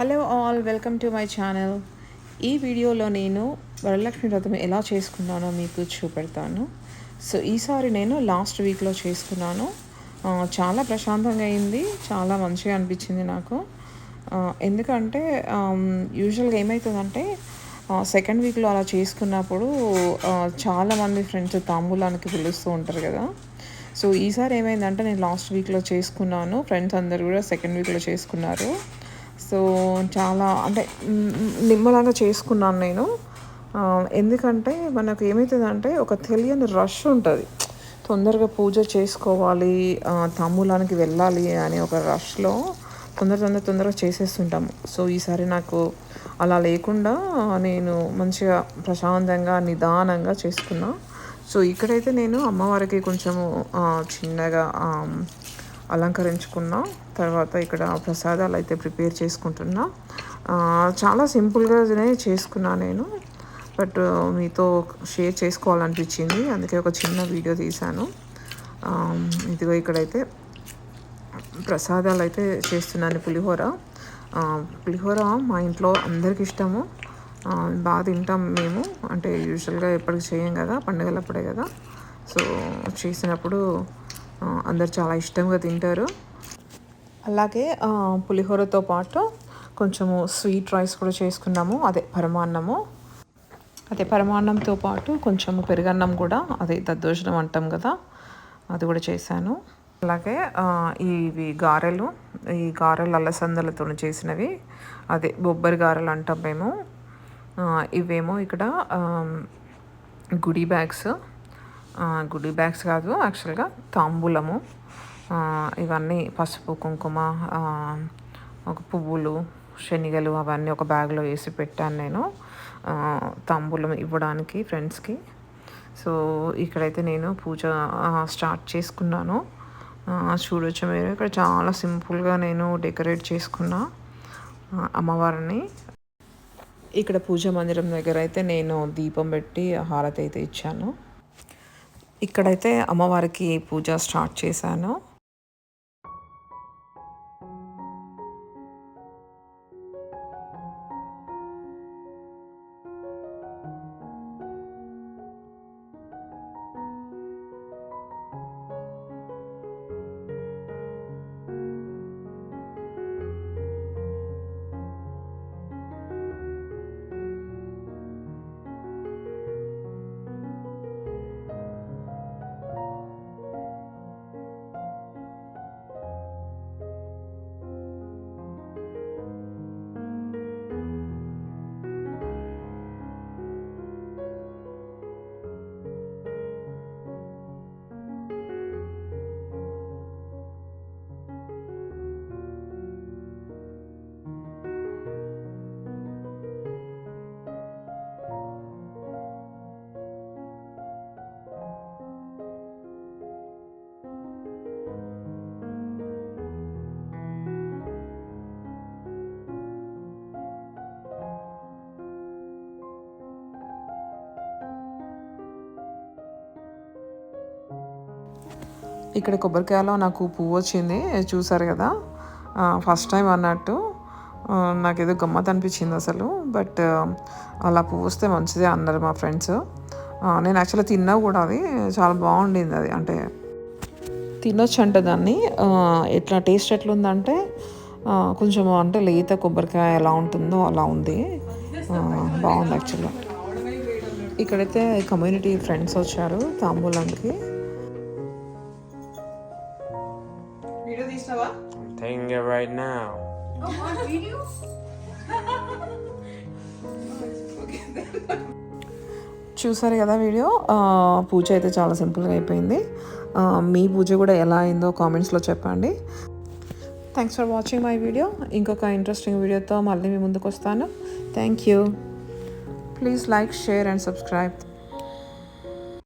Hello all welcome to my channel ఈ వీడియోలో నేను వరలక్ష్మి వ్రతం ఎలా చేసుకున్నానో మీకు చూపెడతాను. సో ఈసారి నేను లాస్ట్ వీక్లో చేసుకున్నాను. చాలా ప్రశాంతంగా అయింది చాలా మంచిగా అనిపించింది నాకు. ఎందుకంటే యూజువల్గా ఏమవుతుందంటే సెకండ్ వీక్లో అలా చేసుకున్నప్పుడు చాలామంది ఫ్రెండ్స్ తాంబూలానికి పిలుస్తూ ఉంటారు కదా. సో ఈసారి ఏమైందంటే నేను లాస్ట్ వీక్లో చేసుకున్నాను. ఫ్రెండ్స్ అందరు కూడా సెకండ్ వీక్లో చేసుకున్నారు. సో చాలా అంటే మ్, నిమ్మలంగా చేసుకున్నాను నేను. ఎందుకంటే మనకు ఏమవుతుందంటే ఒక తెలియని రష్ ఉంటుంది. తొందరగా పూజ చేసుకోవాలి తమ్ములానికి వెళ్ళాలి అనే ఒక రష్లో తొందర తొందర తొందరగా చేసేస్తుంటాము సో ఈసారి నాకు అలా లేకుండా నేను మంచిగా ప్రశాంతంగా నిదానంగా చేసుకున్నా. సో ఇక్కడైతే నేను అమ్మవారికి కొంచెము చిన్నగా అలంకరించుకున్నా. తర్వాత ఇక్కడ ప్రసాదాలు అయితే ప్రిపేర్ చేసుకుంటున్నా. చాలా సింపుల్గానే చేసుకున్నా నేను. బట్ మీతో షేర్ చేసుకోవాలనిపించింది. అందుకే ఒక చిన్న వీడియో తీశాను. ఇదిగో ఇక్కడైతే ప్రసాదాలు అయితే చేస్తున్నాను పులిహోర. పులిహోర మా ఇంట్లో అందరికి ఇష్టము. బాగా తింటాం మేము. అంటే యూజువల్గా ఎప్పటికి చేయం కదా పండుగలప్పుడే కదా. సో చేసినప్పుడు అందరు చాలా ఇష్టంగా తింటారు. అలాగే పులిహోరతో పాటు కొంచెము స్వీట్ రైస్ కూడా చేసుకున్నాము. అదే పరమాన్నము. అదే పరమాన్నంతో పాటు కొంచెము పెరుగన్నం కూడా అదే దద్దోజనం అంటాం కదా అది కూడా చేశాను. అలాగే ఇవి గారెలు ఈ గారెలు అలసందలతో చేసినవి అదే బొబ్బరి గారెలు అంటాం మేము. ఇవేమో ఇక్కడ గుడి బ్యాగ్స్. గుడి బ్యాగ్స్ కాదు యాక్చువల్గా తాంబూలము. ఇవన్నీ పసుపు కుంకుమ ఒక పువ్వులు శనిగలు అవన్నీ ఒక బ్యాగ్లో వేసి పెట్టాను నేను. తాంబూలం ఇవ్వడానికి ఫ్రెండ్స్కి. సో ఇక్కడైతే నేను పూజ స్టార్ట్ చేసుకున్నాను. చూడొచ్చు మీరు. ఇక్కడ చాలా సింపుల్గా నేను డెకరేట్ చేసుకున్నా అమ్మవారిని. ఇక్కడ పూజ మందిరం దగ్గర అయితే నేను దీపం పెట్టి హారతి అయితే ఇచ్చాను. ఇక్కడైతే అమ్మవారికి పూజ స్టార్ట్ చేశాను. ఇక్కడ కొబ్బరికాయలో నాకు పువ్వు వచ్చింది చూసారు కదా? ఫస్ట్ టైం అన్నట్టు. నాకు నాకేదో గమ్మత్ అనిపించింది అసలు. బట్ అలా పువ్వు వస్తే మంచిదే అన్నారు మా ఫ్రెండ్స్ నేను యాక్చువల్గా తిన్నా కూడా అది చాలా బాగుండింది అది. అంటే తినొచ్చు అంట దాన్ని ఎట్లా టేస్ట్ ఎట్లుందంటే కొంచెం అంటే లేత కొబ్బరికాయ ఎలా ఉంటుందో అలా ఉంది. బాగుంది యాక్చువల్గా ఇక్కడైతే కమ్యూనిటీ ఫ్రెండ్స్ వచ్చారు తాంబూలంకి వీడియో తీసినావా? I'm taking it right now. చూసారు కదా వీడియో? పూజ అయితే చాలా సింపుల్గా అయిపోయింది. మీ పూజ కూడా ఎలా అయిందో కామెంట్స్లో చెప్పండి. Thanks for watching my video ఇంకొక ఇంట్రెస్టింగ్ వీడియోతో మళ్ళీ మీ ముందుకు వస్తాను. Thank you please like share and subscribe